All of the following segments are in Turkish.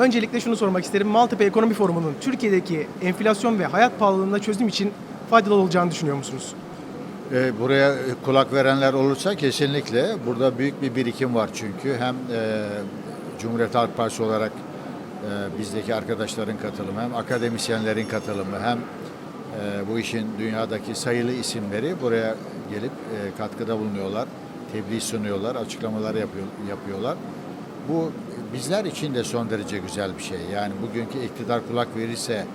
Öncelikle şunu sormak isterim. Maltepe Ekonomi Forumu'nun Türkiye'deki enflasyon ve hayat pahalılığında çözüm için faydalı olacağını düşünüyor musunuz? E, buraya kulak verenler olursa kesinlikle burada büyük bir birikim var çünkü hem e, Cumhuriyet Halk Partisi olarak e, bizdeki arkadaşların katılımı hem akademisyenlerin katılımı hem e, bu işin dünyadaki sayılı isimleri buraya gelip e, katkıda bulunuyorlar, tebliğ sunuyorlar, açıklamalar yapıyor, yapıyorlar. Bu bizler için de son derece güzel bir şey. Yani bugünkü iktidar kulak verirse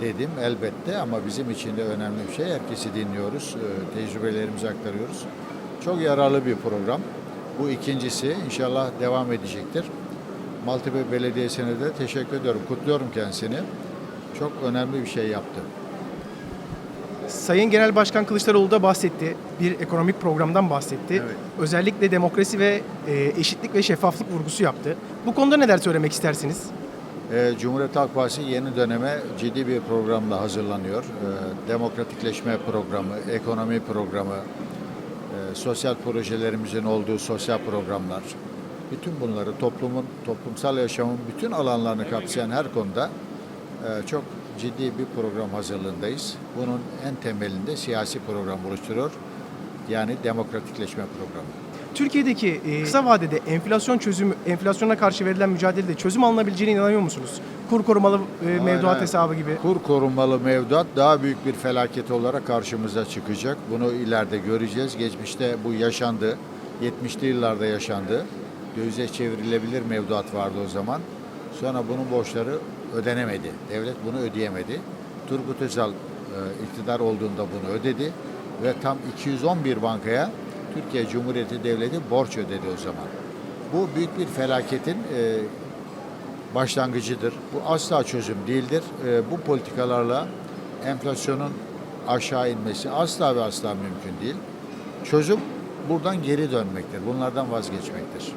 dedim elbette ama bizim için de önemli bir şey. Herkesi dinliyoruz, e, tecrübelerimizi aktarıyoruz. Çok yararlı bir program. Bu ikincisi inşallah devam edecektir. Maltepe Belediyesi'ne de teşekkür ediyorum. Kutluyorum kendisini. Çok önemli bir şey yaptı. Sayın Genel Başkan Kılıçdaroğlu da bahsetti. Bir ekonomik programdan bahsetti. Evet. Özellikle demokrasi ve e, eşitlik ve şeffaflık vurgusu yaptı. Bu konuda neler söylemek istersiniz? Ee, Cumhuriyet Halk Partisi yeni döneme ciddi bir programla hazırlanıyor. Ee, demokratikleşme programı, ekonomi programı, e, sosyal projelerimizin olduğu sosyal programlar, bütün bunları toplumun, toplumsal yaşamın bütün alanlarını kapsayan her konuda e, çok ciddi bir program hazırlığındayız. Bunun en temelinde siyasi program oluşturuyor. Yani demokratikleşme programı. Türkiye'deki e, kısa vadede enflasyon çözümü, enflasyona karşı verilen mücadelede çözüm alınabileceğine inanıyor musunuz? Kur korumalı e, mevduat Aynen. hesabı gibi. Kur korunmalı mevduat daha büyük bir felaket olarak karşımıza çıkacak. Bunu ileride göreceğiz. Geçmişte bu yaşandı. 70'li yıllarda yaşandı. Dövize çevrilebilir mevduat vardı o zaman. Sonra bunun borçları ödenemedi. Devlet bunu ödeyemedi. Turgut Özal e, iktidar olduğunda bunu ödedi ve tam 211 bankaya Türkiye Cumhuriyeti Devleti borç ödedi o zaman. Bu büyük bir felaketin e, başlangıcıdır. Bu asla çözüm değildir. E, bu politikalarla enflasyonun aşağı inmesi asla ve asla mümkün değil. Çözüm buradan geri dönmektir. Bunlardan vazgeçmektir.